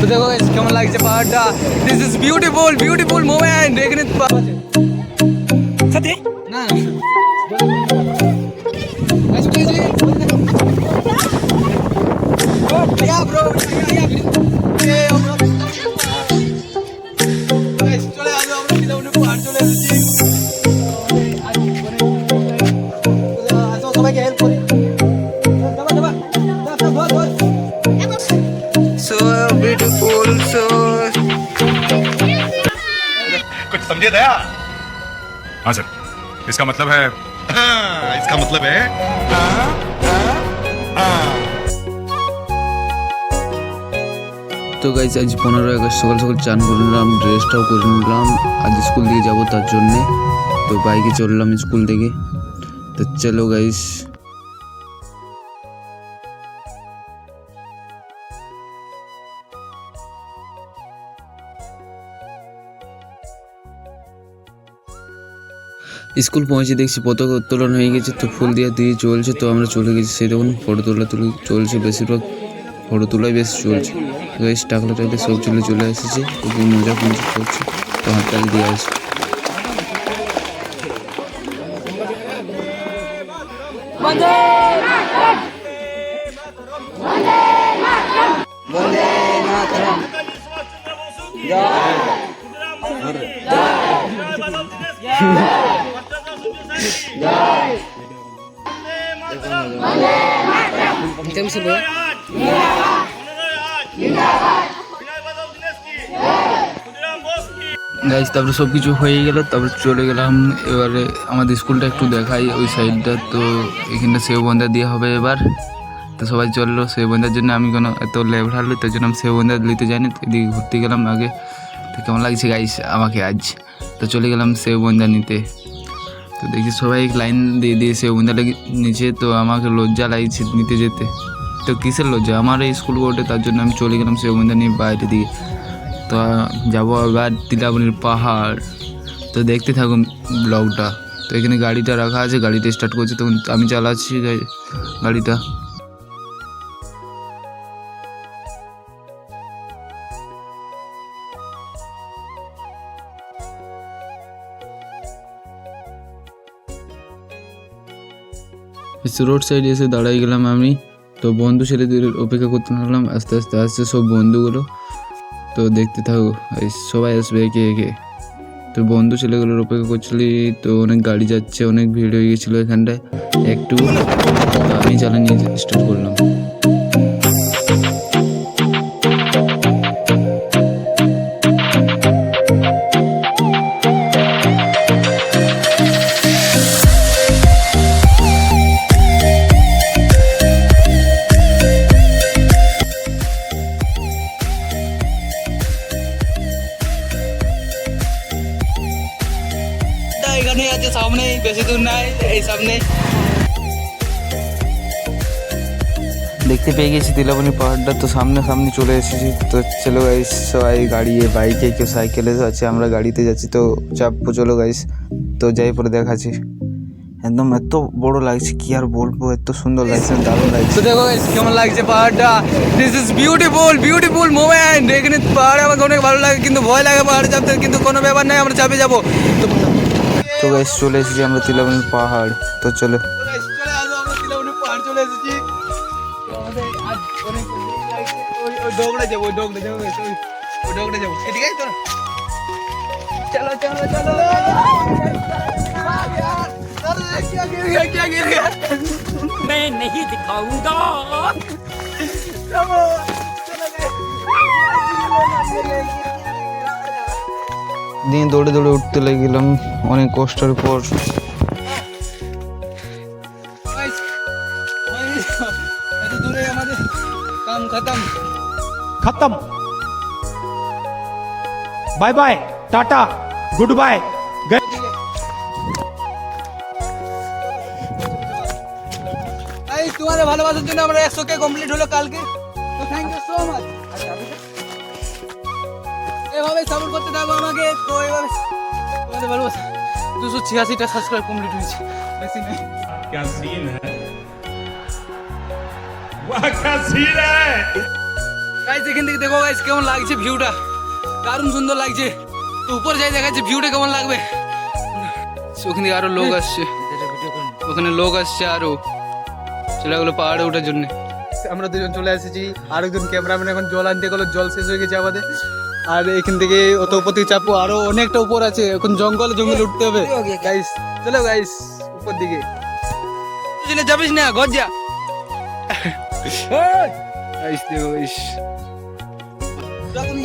তো দেখো কেমন লাগছে পাহাড়টা? This is beautiful beautiful moment এখানে সাথে? না না। Guys, समझे दया हाँ सर इसका मतलब है हाँ, इसका मतलब है हाँ, हाँ, हाँ। তো গাইজ আজ পনেরো আগস্ট সকাল সকাল চান করে নিলাম ড্রেসটাও করে নিলাম আজ স্কুল দিয়ে যাবো তার জন্যে তো বাইকে চললাম স্কুল থেকে তো চলো গাইস স্কুল পৌঁছে দেখছি পতাকা উত্তোলন হয়ে গেছে তো ফুল দিয়ে দিয়ে চলছে তো আমরা চলে গেছি সেই দেখুন ফটো তোলা তুলে চলছে বেশিরভাগ ফটো তোলাই বেশ চলছে। গাইস টাকলা টাকলে সব চলে চলে এসেছে খুবই মজা মজা করছে তো হাততালি দিয়ে আসছে। গাইজ তারপরে সব কিছু হয়ে গেল, তারপরে চলে গেলাম। এবারে আমাদের স্কুলটা একটু দেখাই ওই সাইডটা তো এখানটা সেও বন্ধা দেওয়া হবে এবার। তো সবাই চলল সেও বন্ধার জন্য। আমি কোনো এত লেভ হারলো তার জন্য আমি সেও বন্ধা নিতে যাইনি। এদিকে ঘুরতে গেলাম আগে। তো কেমন লাগছে গাইস আমাকে আজ? তো চলে গেলাম সেও বন্ধা নিতে। তো দেখি সবাই লাইন দিয়ে দিয়েছে লেগে নিচে, তো আমাকে লজ্জা লাগছে নিতে যেতে। তো কিসের লজ্জা? আমার এই স্কুল বোর্ডে তার জন্য আমি চলে গেলাম সেই বন্ধা নিয়ে বাইরে দিয়ে তো যাব আবার তিলাবনির পাহাড়। তো দেখতে থাকুন ব্লগটা তো এখানে গাড়িটা রাখা আছে গাড়িটা স্টার্ট করছে তখন আমি চালাচ্ছি গাড়ি- গাড়িটা। রোড সাইডে এসে দাঁড়াই গেলাম আমি। তো বন্ধু ছেলেদের অপেক্ষা করতে লাগলাম। আস্তে আস্তে আস্তে সব বন্ধুগুলো। তো দেখতে থাকো, এই সবাই আসবে একে একে। তো বন্ধু ছেলেগুলোর অপেক্ষা করছিলি, তো অনেক গাড়ি যাচ্ছে, অনেক ভিড় হয়ে গেছিল এখানটায়। একটু আমি চালানি স্টার্ট করলাম। এখানেই আছে সামনেই বেশি দূর নাই এই সামনে দেখতে পেয়ে গেছি তিলাবনি পাহাড়টা তো সামনে সামনে চলে এসেছি। তো চলো গাইস সবাই গাড়ি বাইকে কেউ সাইকেলে আছে আমরা গাড়িতে যাচ্ছি তো চাপবো চলো গাইস তো যাই পরে দেখাচ্ছি। একদম এত বড় লাগছে কি আর বলব এত সুন্দর লাগছে দারুণ লাগছে। তো দেখো কেমন লাগছে পাহাড়টা। This is beautiful beautiful moment এখানে পাহাড়ে আমাকে অনেক ভালো লাগে কিন্তু ভয় লাগে পাহাড়ে চাপতে কিন্তু কোনো ব্যাপার নাই আমরা চাপে যাব। তো তো গাইস চলে এসেছি আমরা তিলাবনি পাহাড় তো চলো guys, চলে আসো আমরা তিলাবনি পাহাড় চলে এসেছি তো আমাদের আজ অনেক দেরি লাগছে। ওই- ওই ডগড়া যাবো ওই ডগড়া যাবো guys, ওই- ওই ডগড়া যাবো এদিকে আয় তোরা চলো চলো চলো क्या गिर गया क्या गिर गया मैं नहीं दिखाऊंगा चलो चलो guys। দিয়ে দৌড়ে দৌড়ে উঠতে লেগেলাম অনেক কষ্টের পর খতম bye bye tata goodbye তোমাদের ভালোবাসার জন্য আমরা একশো কে কমপ্লিট হলো কালকে তো থ্যাংক ইউ সো মাচ এভাবে সাপোর্ট করতে থাকো আমাকে তো এভাবে তোমাদের ভালোবাসা দুশো ছিয়াশিটা সাবস্ক্রাইব কমপ্লিট হয়েছে বেশি নেই क्या सीन है वाह क्या सीन है গাইস এখান থেকে দেখো গাইস কেমন লাগছে ভিউটা দারুণ সুন্দর লাগছে তো উপর যাই দেখাচ্ছে ভিউটা কেমন লাগবে ওখান থেকে আরো লোক আসছে ওখানে লোক আসছে আরো চলে গেলো পাহাড়ে ওঠার জন্য আমরা দুজন চলে এসেছি আর একজন ক্যামেরাম্যান এখন জল আনতে গেলো জল শেষ হয়ে গেছে আমাদের আর এখান থেকে অত উপর থেকে চাপবো। আরও অনেকটা উপর আছে। এখন জঙ্গলে জঙ্গলে উঠতে হবে। গাইস চলো গাইস উপর দিকে। চলে যাবিস না? ঘর যা। গাইস দেখো গাইস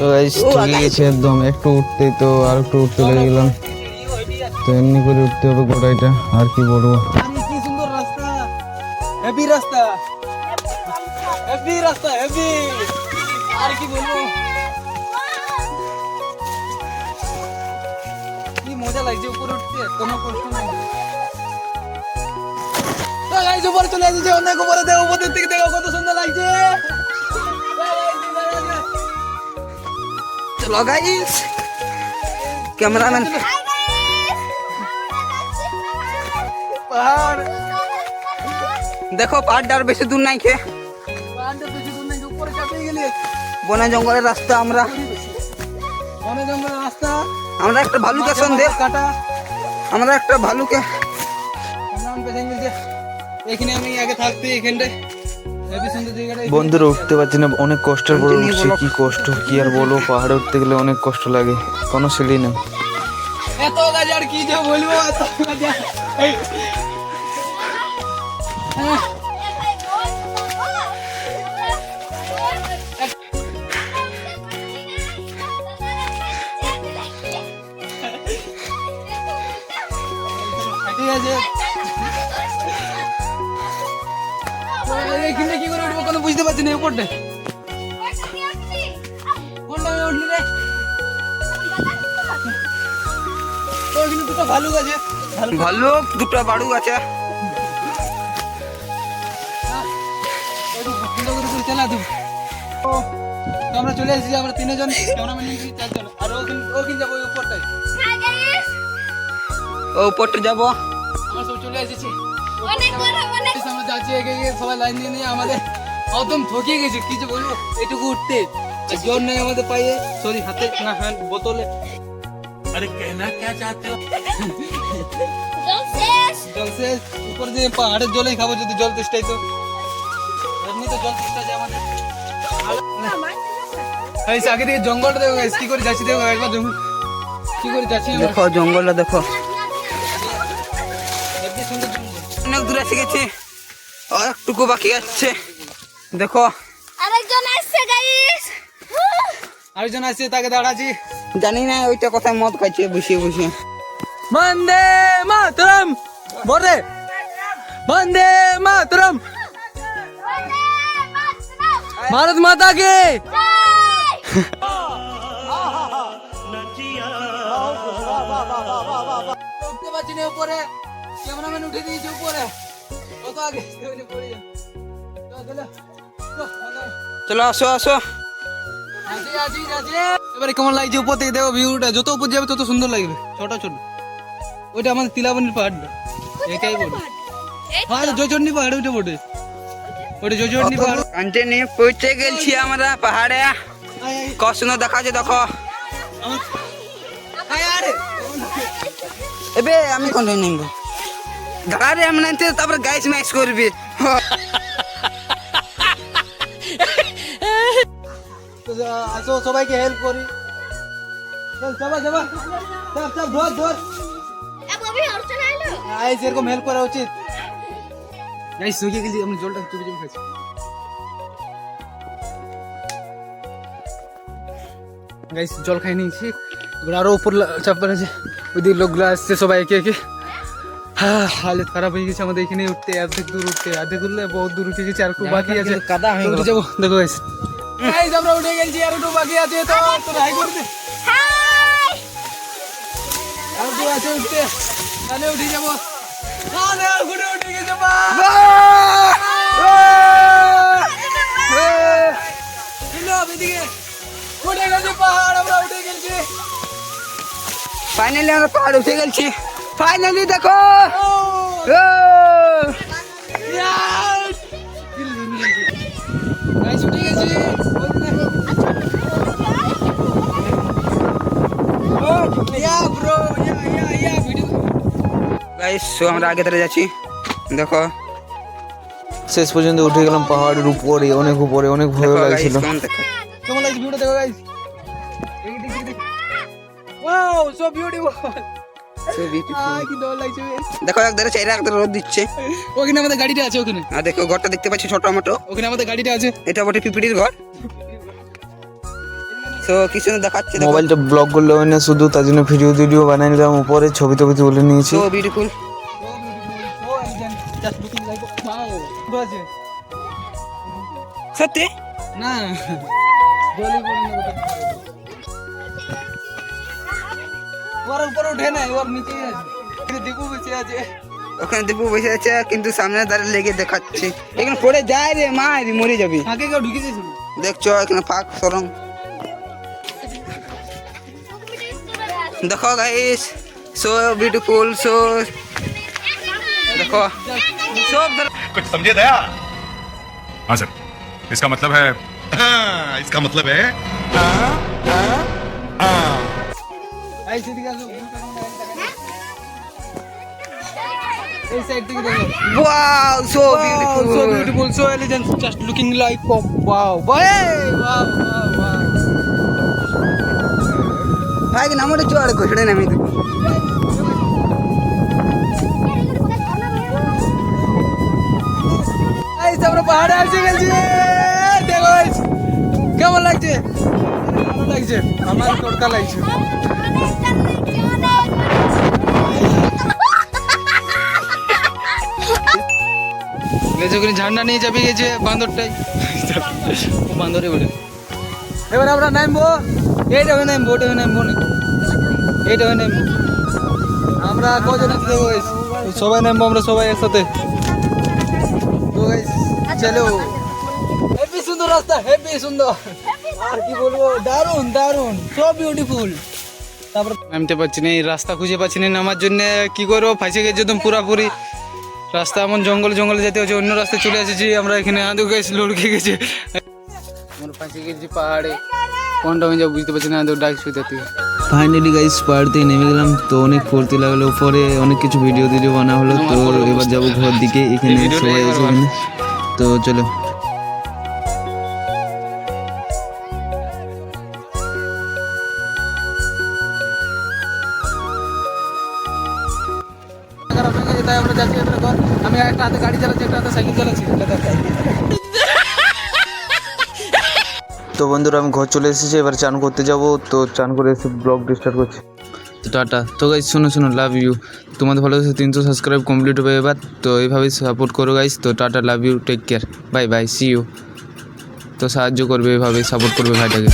তো গাইস ঠকে গেছে একদম। একটু উঠতে তো আর একটু উঠতে লেগে গেলাম। তো এমনি করে উঠতে হবে গোটাইটা। আর কি বলব? কি সুন্দর রাস্তা। হেভি রাস্তা। হেভি রাস্তা হেভি আর কি বলব? লাগছে উপরে উঠতে কোনো কষ্ট নেই। তো উপরে চলে এসেছে অনেক উপরে দেখো উপরের থেকে দেখো কত সুন্দর লাগছে। চলো গাইস ক্যামেরাম্যান। পাহাড়। দেখো পাহাড়টা আর বেশি দূর নাই খে পাহাড়টা বেশি দূর নেই উপরে চাপিয়ে গেলে। বনে জঙ্গলের রাস্তা আমরা। আমরা একটা ভালুকে সন্দেহ কাটা। আমরা একটা ভালুকে নাম এখানে আমি আগে থাকতে এখানটায়। হেভি সুন্দর জায়গাটা বন্ধুরা উঠতে পারছি না। অনেক কষ্টের পরে উঠছি। কি কষ্ট কি আর বলব পাহাড়ে উঠতে গেলে অনেক কষ্ট লাগে। কোনো সিঁড়ি নেই। এত কি যে বলব? এত কোনো বুঝতে উপরটা উঠলি রে তো দুটো ভালুক আছে। ভালুক। ভালুক দুটো বাড়ু আছে। চালা দেবো আমরা চলে এসেছি আমরা তিনজন ক্যামেরাম্যান নিয়েছি চারজন। আর ওখানে ওখানে যাব ওই উপরটায়। ও উপরটা যাব। আমরা সব চলে এসেছি। অনেক আমরা যাচ্ছি এগিয়ে সবাই লাইন দিয়ে নিয়ে আমাদের একদম থকিয়ে গেছে কি যে বলব? এটুকু উঠতে। আর জোর নেই আমাদের পায়ে সরি হাতে না হ্যাঁ বোতলে। জল শেষ। জল শেষ। উপর দিয়ে পাহাড়ের জলেই খাব যদি জল তেষ্টাই তো। এমনি তো জল তেষ্টা যায় আমাদের। আগে থেকে জঙ্গলটা দেখো কি করে যাচ্ছি দেখো একবার জঙ্গল কি করে যাচ্ছি দেখো জঙ্গলটা দেখো। অনেক দূরে এসে গেছি। আর একটুকু বাকি আছে। দেখো। আরেকজন আসছে গাইস আরেকজন আসছে তাকে দাঁড়াচ্ছি। জানি না ওইটা কোথায় মদ খাইছে বসিয়ে বসিয়ে বন্দে মাতরম বলে বন্দে মাতরম। ভারত মাতা কে উঠতে পারছি না উপরে। ক্যামেরাম্যান উঠে দিয়েছে উপরে। কত আগে? পড়ে যান চলো, আসো আসো। এবারে কেমন লাগছে উপর থেকে? দেখো ভিউটা যত উপর যাবে তত সুন্দর লাগবে। ছোট ছোট। ওইটা আমাদের তিলাবনির পাহাড়টা এটাই বলে। হ্যাঁ জয়চন্ডী পাহাড় ওইটা বটে। ওইটা জয়চন্ডী পাহাড়। কান্টে নিয়ে পৌঁছে গেছি আমরা পাহাড়ে। আয়, আয়, কষ্ট দেখাচ্ছে দেখো। আরে। এবে আমি কোনটা নিব। গাড়ি আনতে তারপরে গাইস ম্যাক্স করবি। আসো সবাইকে হেল্প করি। চল চাবা চাবা চাপ চাপ ধর ধর। এবি আই সেরকম হেল্প করা উচিত। গাইস শুকিয়ে গেছি আমি জলটা চুপি চুপি খাচ্ছি। গাইস জল খাই নিয়েছি। এবার আরও উপর লা- চাপ পড়েছে ওইদিকে লোকগুলো আসছে সবাই একে একে। হ্যাঁ হালত খারাপ হয়ে গেছে আমাদের এখানে উঠতে অর্ধেক দূর উঠতে। অর্ধেক উঠলে বহুত দূর উঠে গেছে আর একটু বাকি আছে। কাদা হয়ে যাব দেখো গাইস গাইস আমরা উঠে গেছি আর একটু বাকি আছে তো। তো হাই করতে হাই। আর একটু আছে উঠতে। তাহলে উঠে যাব। আরে ঘুরে উঠে গেছে বা ছিল এদিকে। উঠে গেছে পাহাড় আমরা উঠে গেছি। ফাইনালি আমরা পাহাড় উঠে গেছি। ফাইনালি দেখো। গাইস উঠে গেছি। আমরা আগে যাচ্ছি। দেখো। শেষ পর্যন্ত উঠে গেলাম পাহাড়ের উপরে অনেক উপরে অনেক ভয় লাগছিল। দেখো। চাইরা রোদ দিচ্ছে। ওখানে আমাদের গাড়িটা আছে ওখানে। আর দেখো ঘরটা দেখতে পাচ্ছি ছোট মোটো। ওখানে আমাদের গাড়িটা আছে। এটা বটে পিপিডির ঘর। তো কি সুন্দর দেখাচ্ছে দেখো। মোবাইলটা ব্লক করলে হয় না শুধু তার জন্য ভিডিও ভিডিও বানাই নিলাম উপরে ছবি টবি তুলে নিয়েছি। সো বিউটিফুল সত্যি? না ওর উপরে উঠে নাই ওর নিচেই আছে দীপু বসে আছে ওখানে দীপু বসে আছে কিন্তু সামনে দাঁড়িয়ে লেগে দেখাচ্ছে। এখানে পড়ে যায় রে মার মরে যাবি। আগে কেউ ঢুকে দেখছ এখানে ফাঁক সরং देखो गाइस सो ब्यूटीफुल सो देखो सो कुछ समझे दया हाँ सर इसका मतलब है हाँ, इसका मतलब है हाँ, हाँ, हाँ। Wow, so wow, beautiful, so beautiful, so elegant, just looking like pop. Wow, wow, wow. wow. নামটা চড় ঘষড়ে নামি দেবো। Guys, আমরা পাহাড়ে এসে গেছি। দেখো guys, কেমন লাগছে? ভালো লাগছে। আমার টটকা লাগছে। গেছে ওখানে ঝান্ডা নিয়ে চাপিয়ে গেছে বান্দরটাই। বান্দরে বলে এবার আমরা নামবো। এইটা হয়ে নামবো ওটা হয়ে নামবো না এইটা হয়ে নামবো আমরা কজন সবাই নামবো আমরা সবাই একসাথে। তো চলো। হেভি সুন্দর রাস্তা হেভি সুন্দর। আর কি বলব? দারুণ দারুণ সো বিউটিফুল তারপর নামতে পারছি না এই রাস্তা খুঁজে পাচ্ছি না নামার জন্য কি করব? ফাঁসে গেছে একদম পুরাপুরি। রাস্তা এমন জঙ্গল জঙ্গলে যেতে হচ্ছে অন্য রাস্তায় চলে এসেছি আমরা এখানে আদৌ গেছি লড়কে গেছে। আমরা ফাঁসে গেছি পাহাড়ে। কোনটা আমি যা বুঝতে পারছি না ডাক থেকে ফাইনালি গাইস পাহাড়তে নেমে গেলাম তো অনেক ফুর্তি লাগল। পরে অনেক কিছু ভিডিও টিডিও বানা হলো তো এবার যাব ঘর দিকে এখানে সবাই আছে এখানে। তো চলো। তো বন্ধুরা, আমি ঘর চলে এসেছি, এবার চান করতে যাব। তো চান করে এসে ব্লগ স্টার্ট করছি। তো টাটা। তো গাইজ শোনো শোনো লাভ ইউ তোমাদের ভালো তিনশো সাবস্ক্রাইব কমপ্লিট হবে এবার। তো এইভাবেই সাপোর্ট করো গাইজ তো tata love you take care bye bye see you তো সাহায্য করবে, এভাবেই সাপোর্ট করবে ভাইটাকে।